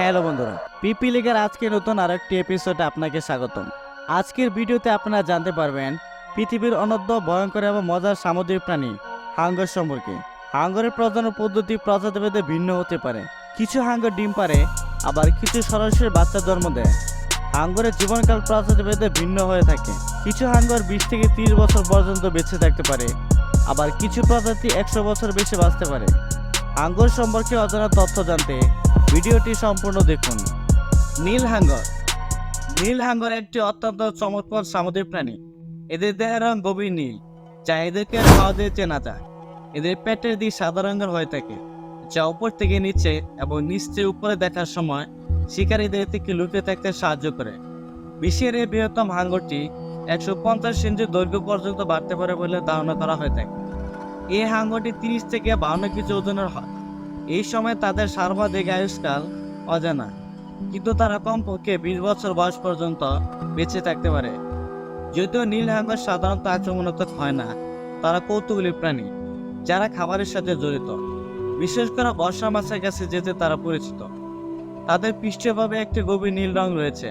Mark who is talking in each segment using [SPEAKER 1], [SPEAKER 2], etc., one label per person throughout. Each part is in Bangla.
[SPEAKER 1] হ্যালো বন্ধুরা, পিপি লিগের আজকে নতুন আরেকটি এপিসোডে আপনাকে স্বাগতম। আজকের ভিডিওতে আপনারা জানতে পারবেন, পৃথিবীর অনদ্য ভয়ঙ্কর এবং মজার সামুদ্রিক প্রাণী, হাঙ্গর সম্পর্কে। হাঙ্গরের প্রজনন পদ্ধতি প্রজাতিভেদে ভিন্ন হতে পারে। কিছু হাঙ্গর ডিম পারে, আবার কিছু সরাসরি বাচ্চা জন্ম দেয়। হাঙ্গরের জীবনকাল প্রজাতিভেদে ভিন্ন হয়ে থাকে। কিছু হাঙ্গর বিশ থেকে তিরিশ বছর পর্যন্ত বেঁচে থাকতে পারে, আবার কিছু প্রজাতি একশো বছর বেশি বাঁচতে পারে। হাঙ্গর সম্পর্কে অজানা তথ্য জানতে ভিডিওটি সম্পূর্ণ দেখুন। নীল হাঙ্গর। নীল হাঙ্গর একটি অত্যন্ত চমৎকার সামুদ্রিক প্রাণী। এদের দেহের রং গভীর নীল, যা এদেরকে খাওয়া দিয়ে চেনা যায়। এদের পেটের দিক সাদা রঙের হয়ে থাকে, যা উপর থেকে নিচে এবং নিচ থেকে উপরে দেখার সময় শিকারীদের থেকে লুকিয়ে থাকতে সাহায্য করে। বিশ্বের এই বৃহত্তম হাঙ্গরটি একশো পঞ্চাশ ইঞ্চি দৈর্ঘ্য পর্যন্ত বাড়তে পারে বলে ধারণা করা হয়ে থাকে। এই হাঙ্গরটি তিরিশ থেকে বাউন্ন কেজি ওজনের হয়। এই সময় তাদের সর্বাধিক আয়ুষ্কাল অজানা, কিন্তু তারা কমপক্ষে বিশ বছর বয়স পর্যন্ত বেঁচে থাকতে পারে। যদিও নীল হাঙ্গর সাধারণত আক্রমণাত্মক হয় না, তারা কৌতূহলী প্রাণী, যারা খাবারের সাথে জড়িত। বিশেষ করে বর্ষা মাছের কাছে যেতে তারা পরিচিত। তাদের পৃষ্ঠভাবে একটি গভীর নীল রং রয়েছে,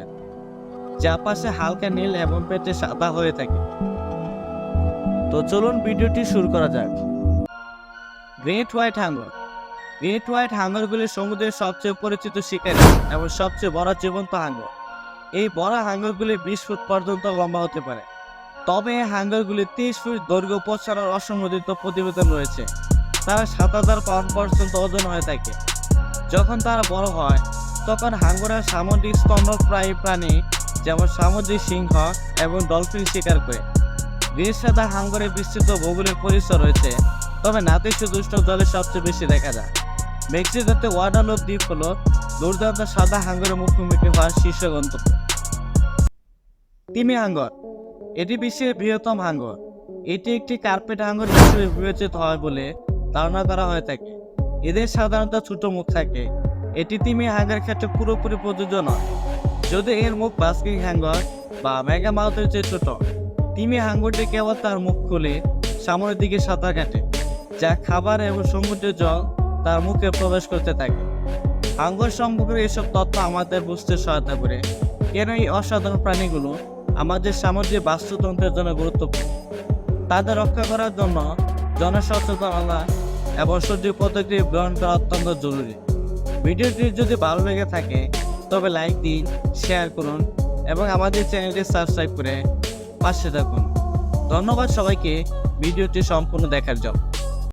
[SPEAKER 1] যা পাশে হালকা নীল এবং পেটে সাদা হয়ে থাকে। তো চলুন ভিডিওটি শুরু করা যাক। গ্রেট হোয়াইট হাঙ্গর। গ্রেট হোয়াইট হাঙ্গরগুলি সমুদ্রের সবচেয়ে পরিচিত শিকারী এবং সবচেয়ে বড় জীবন্ত হাঙ্গর। এই বড় হাঙ্গরগুলি বিশ ফুট পর্যন্ত লম্বা হতে পারে। তবে এই হাঙ্গরগুলি তিরিশ ফুট দৈর্ঘ্য পৌঁছানোর অসংগঠিত প্রতিবেদন রয়েছে। তারা সাত হাজার পাউন্ড পর্যন্ত ওজন হয়ে থাকে। যখন তারা বড় হয়, তখন হাঙ্গরের সামুদ্রিক স্তন্যপ্রায়ী প্রাণী, যেমন সামুদ্রিক সিংহ এবং ডলফিন শিকার করে। গ্রিস সাদা হাঙ্গরের বিস্তৃত ভৌগোলিক পরিসর রয়েছে, তবে নাতিশীতোষ্ণ জলে সবচেয়ে বেশি দেখা যায়। মেক্সিকোতে ওয়াডালোপ দ্বীপ হল দুর্দান্ত সাদা হাঙ্গরের মুখোমুখি হওয়ার শীর্ষ গন্তব্য। তিমি হাঙ্গর এটি বিশ্বের বৃহত্তম হাঙ্গর এটি একটি কার্পেট হাঙ্গর হিসেবে বিবেচিত হয় বলে ধারণা করা হয়ে থাকে। এদের সাধারণত ছোট মুখ থাকে। এটি তিমি হাঙ্গের ক্ষেত্রে পুরোপুরি প্রযোজ্য নয় যদি এর মুখ বাস্কিং হ্যাঙ্গর বা মেগা মাউথের চেয়ে ছোট তিমি হাঙ্গরটি কেবল তার মুখ খুলে সামনের দিকে সাঁতার কাটে, যা খাবার এবং সমুদ্রের জল তার মুখে প্রবেশ করতে থাকে। হাঙ্গর সম্পর্কে এসব তথ্য আমাদের বুঝতে সহায়তা করে। কেন এই অসাধারণ প্রাণীগুলো আমাদের সামুদ্রিক বাস্তুতন্ত্রের জন্য গুরুত্বপূর্ণ? তাদের রক্ষা করার জন্য জনসচেতনতা এবং সঠিক পদক্ষেপ গ্রহণ করা অত্যন্ত জরুরি। ভিডিওটি যদি ভালো লেগে থাকে, তবে লাইক দিন, শেয়ার করুন এবং আমাদের চ্যানেলটি সাবস্ক্রাইব করে পাশে থাকুন। ধন্যবাদ সবাইকে, ভিডিওটি সম্পূর্ণ দেখার জন্য।